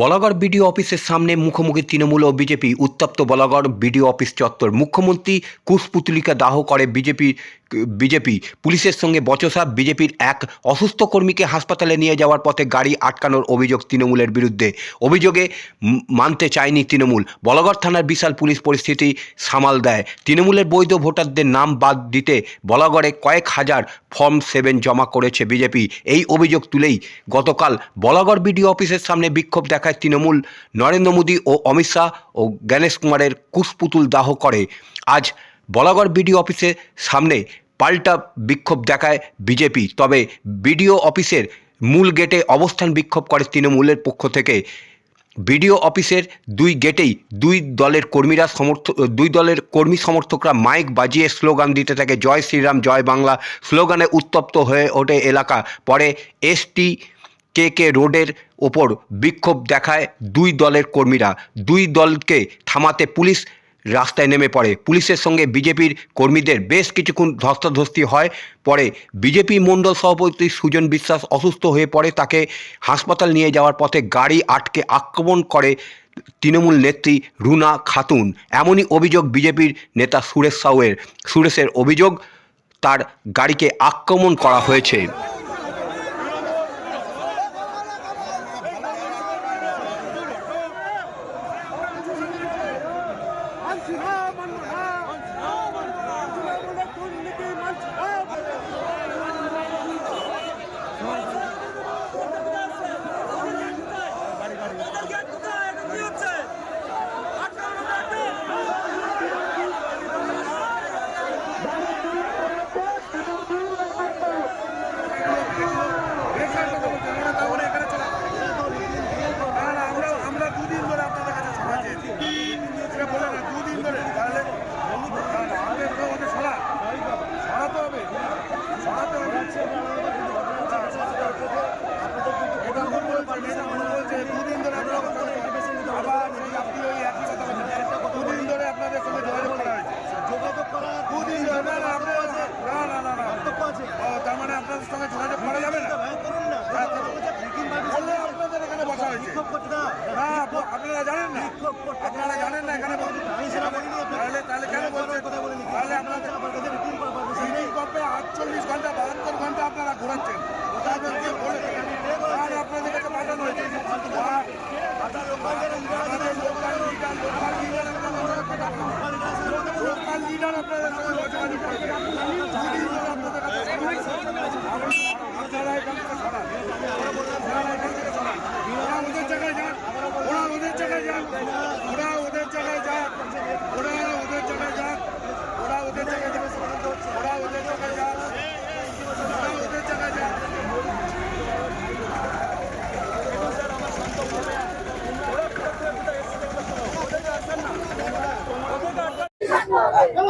Balagarh BDO অফিসের সামনে মুখোমুখি তৃণমূল ও বিজেপি। উত্তপ্ত বলাগড় বিডিও অফিস চত্বর। মুখ্যমন্ত্রী কুশপুতলিকা দাহ করে বিজেপি বিজেপি। পুলিশের সঙ্গে বচসা বিজেপির এক অসুস্থ কর্মীকে হাসপাতালে নিয়ে যাওয়ার পথে গাড়ি আটকানোর অভিযোগ তৃণমূলের বিরুদ্ধে। অভিযোগে মানতে চায়নি তৃণমূল। বলাগড় থানার বিশাল পুলিশ পরিস্থিতি সামাল দেয়। তৃণমূলের বৈধ ভোটারদের নাম বাদ দিতে বলাগড়ে কয়েক হাজার ফর্ম সেভেন জমা করেছে বিজেপি। এই অভিযোগ তুলেই গতকাল বলাগড় বিডিও অফিসের সামনে বিক্ষোভ দেখায় তৃণমূল নরেন্দ্র মোদী ও অমিত শাহ ও গণেশ কুমারের কুশপুতুল দাহ করে। আজ বলাগড় বিডিও অফিসের সামনে পাল্টা বিক্ষোভ দেখায় বিজেপি। তবে বিডিও অফিসের মূল গেটে অবস্থান বিক্ষোভ করে তৃণমূলের পক্ষ থেকে। বিডিও অফিসের দুই গেটেই দুই দলের কর্মীরা সমর্থ দুই দলের কর্মী সমর্থকরা মাইক বাজিয়ে স্লোগান দিতে থাকে, জয় শ্রীরাম, জয় বাংলা। স্লোগানে উত্তপ্ত হয়ে ওঠে এলাকা। পরে এসটি কে কে রোডের ওপর বিক্ষোভ দেখায় দুই দলের কর্মীরা। দুই দলকে থামাতে পুলিশ রাস্তায় নেমে পড়ে। পুলিশের সঙ্গে বিজেপির কর্মীদের বেশ কিছুক্ষণ ধস্তাধস্তি হয় পরে বিজেপি মণ্ডল সভাপতি সুজন বিশ্বাস অসুস্থ হয়ে পড়ে। তাকে হাসপাতাল নিয়ে যাওয়ার পথে গাড়ি আটকে আক্রমণ করে তৃণমূল নেত্রী রুনা খাতুন। এমনই অভিযোগ বিজেপির নেতা সুরেশ সাউয়ের। সুরেশের অভিযোগ, তার গাড়িকে আক্রমণ করা হয়েছে আমরা আমরা দুদিন ধরে আপনাদের কাছে সভা চেয়েছি সেটা বলে না দুদিন ধরে তাহলে আমাদের তো ওদের সরা সরাতে হবে সরাতে হবে এটা ভুল বলছে এটা ভুল বলছে দুদিন ধরে আপনারা কথা বলছেন। আবার সেই আপনি ওই একই কথা বলছেন দুদিন ধরে আপনাদের সঙ্গে যোগাযোগ করা হয়েছে যোগাযোগ করা দুদিন ধরে না না আপনারা না না না না বক্তব্য আছে ও তার মানে আপনাদের সঙ্গে যোগাযোগ করা যাবে না ভয় করুন না হ্যাঁ, ফিকিং বাজি বললে আপনাদের এখানে বসা হয়েছে বিক্ষোভ করতে দাও না আপ- আপনারা জানেন না বিক্ষোভ করতে আপনারা জানেন না এখানে বল- আমি সেটা বলিনি আপনাকে। তাহলে তাহলে কেন বলছেন কথা বলিনি তাহলে আপনাদের আমার কাছে রিটিং পারপাস সিটিং কপে আটচল্লিশ ঘণ্টা, বাহাত্তর ঘণ্টা আপনারা ঘোরাচ্ছেন। ওটাদেরকে বলে আর আপনাদের কাছে পাঠানো হয়েছে। লোকাল লিডার আপনাদের সঙ্গে কথা বলুন। লোকাল লিডার আপনাদের সঙ্গে যোগাযোগ করেছে দুদিন ধরে আপনাদের কাছে সময়- আপনারা এখান থেকে সরান। আপনারা এখান থেকে সরান। ওরা ওদের জায়গায় যান ওরা ওদের জায়গায় যান ওরা ওদের জায়গায় যান ওরা ওদের জায়গায় যান ওরা ওদের জায়গায় যান ওরা ওদের জায়গায় যান ওরা ওদের জায়গায় যান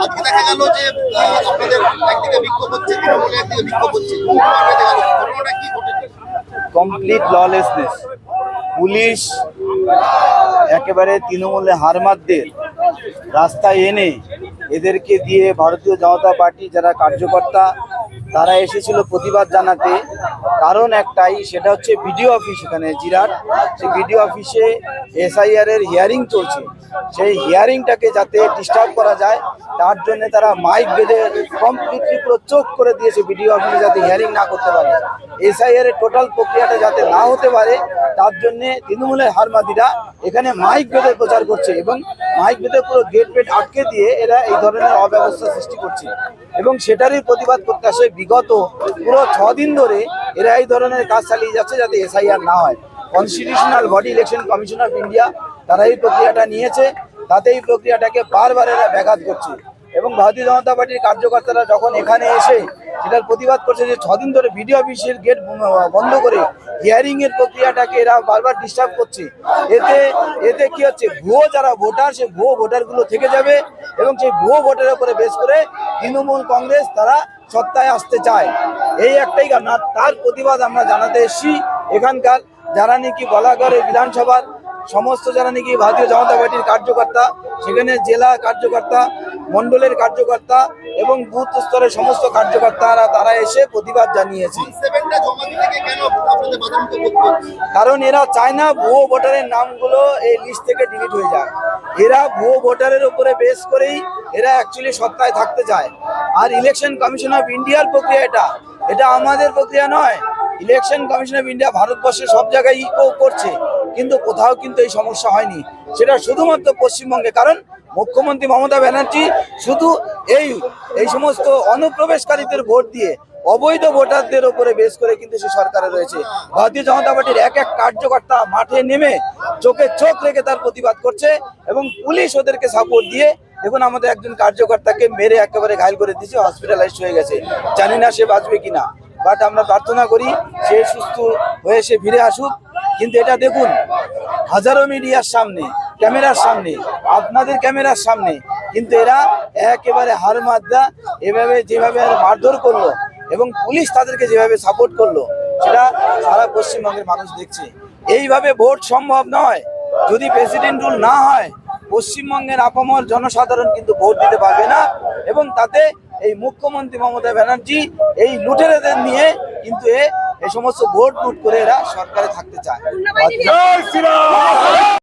আজকে দেখা গেল যে আপনাদের একদিকে বিক্ষোভ হচ্ছে তৃণমূলে একদিকে বিক্ষোভ হচ্ছে। ঘটনাটা কি ঘটেছে? কমপ্লিট ললেসনেস পুলিশ একেবারে তৃণমূলে হারমাতদের রাস্তায় এনে এদেরকে দিয়ে ভারতীয় জনতা পার্টি যারা কার্যকর্তা, তারা এসেছিল প্রতিবাদ জানাতে। কারণ একটাই, সেটা হচ্ছে বিডিও অফিস এখানে, জিরাট। সেই বিডিও অফিসে এসআইআর এর হিয়ারিং চলছে। সেই হিয়ারিংটাকে যাতে ডিস্টার্ব করা যায়, তার জন্য তারা মাইক বেঁধে কমপ্লিটলি পুরো চোখ করে দিয়েছে বিডিও অফিসে যাতে হিয়ারিং না করতে পারে এসআইআর এর টোটাল প্রক্রিয়াটা যাতে না হতে পারে, তার জন্য তৃণমূলের হারমাদিরা এখানে মাইক বেঁধে প্রচার করছে এবং মাইক বেঁধে পুরো গেট ফেট আটকে দিয়ে এরা এই ধরনের অব্যবস্থা সৃষ্টি করছে। এবং সেটারই প্রতিবাদ করতে আসে বিগত পুরো ছ দিন ধরে এরা এই ধরনের কাজ চালিয়ে যাচ্ছে যাতে এসআইআর না হয়। Constitutional body election commission of India তারা এই প্রক্রিয়াটা নিয়েছে, তাতে এই প্রক্রিয়াটাকে বারবার এরা ব্যাঘাত করছে। এবং ভারতীয় জনতা পার্টির কার্যকর্তারা যখন এখানে এসে সেটার প্রতিবাদ করছে যে ছদিন ধরে বিডিও অফিসের গেট বন্ধ করে হিয়ারিং এর প্রক্রিয়াটাকে এরা বারবার ডিস্টার্ব করছে। এতে এতে কি হচ্ছে? ভুয়ো যারা ভোটার সেই ভুয়ো ভোটারগুলো থেকে যাবে এবং সেই ভুয়ো ভোটের উপরে বেশ করে তৃণমূল কংগ্রেস তারা সত্তায় আসতে চায়। এই একটাই কারণ। তার প্রতিবাদ আমরা জানাতে এসেছি এখানকার, যারা নাকি বলাগড়ে বিধানসভার সমস্ত যারা নাকি ভারতীয় জনতা পার্টির কার্যকর্তা সেখানে জেলা কার্যকর্তা মণ্ডলের কার্যকর্তা এবং বুথ স্তরের সমস্ত কার্যকর্তারা তারা এসে প্রতিবাদ জানিয়েছে। কারণ এরা চায় না ভুয়ো ভোটারের নামগুলো এই লিস্ট থেকে ডিলিট হয়ে যায়। এরা ভুয়ো ভোটারের উপরে বেস করেই এরা অ্যাকচুয়ালি সত্তায় থাকতে চায়। আর ইলেকশন কমিশন অফ ইন্ডিয়ার প্রক্রিয়া এটা। এটা আমাদের প্রক্রিয়া নয়। ইলেকশন কমিশন অফ ইন্ডিয়া ভারতবর্ষে সব জায়গায় ইকো করছে, কিন্তু কোথাও কিন্তু এই সমস্যা হয়নি। সেটা শুধুমাত্র পশ্চিমবঙ্গে, কারণ মুখ্যমন্ত্রী মমতা ব্যানার্জি শুধু এই এই সমস্ত অনুপ্রবেশকারীদের ভোট দিয়ে অবৈধ ভোটারদের ওপরে বেশ করে কিন্তু সে সরকারে রয়েছে। ভারতীয় জনতা পার্টির এক এক কার্যকর্তা মাঠে নেমে চোখে চোখ রেখে তার প্রতিবাদ করছে এবং পুলিশ ওদেরকে সাপোর্ট দিয়ে, দেখুন আমাদের একজন কার্যকর্তাকে মেরে একেবারে ঘায়ল করে দিয়েছে হসপিটালাইজড হয়ে গেছে। জানি না সে বাঁচবে কিনা। বাট আমরা প্রার্থনা করি সে সুস্থ হয়ে সে ফিরে আসুক। কিন্তু এটা দেখুন, হাজারো মিডিয়ার সামনে, ক্যামেরার সামনে, আপনাদের ক্যামেরার সামনে, কিন্তু এরা একেবারে হার মাদ্রা এভাবে যেভাবে মারধর করল এবং পুলিশ তাদেরকে যেভাবে সাপোর্ট করল, সেটা সারা পশ্চিমবঙ্গের মানুষ দেখছে। এইভাবে ভোট সম্ভব নয়। যদি প্রেসিডেন্ট রুল না হয় পশ্চিমবঙ্গের আপামর জনসাধারণ কিন্তু ভোট দিতে পারবে না এবং তাতে এই মুখ্যমন্ত্রী মমতা ব্যানার্জি এই লুটেরাদের নিয়ে কিন্তু এ এই সমস্ত ভোট লুট করে এরা সরকারে থাকতে চায়।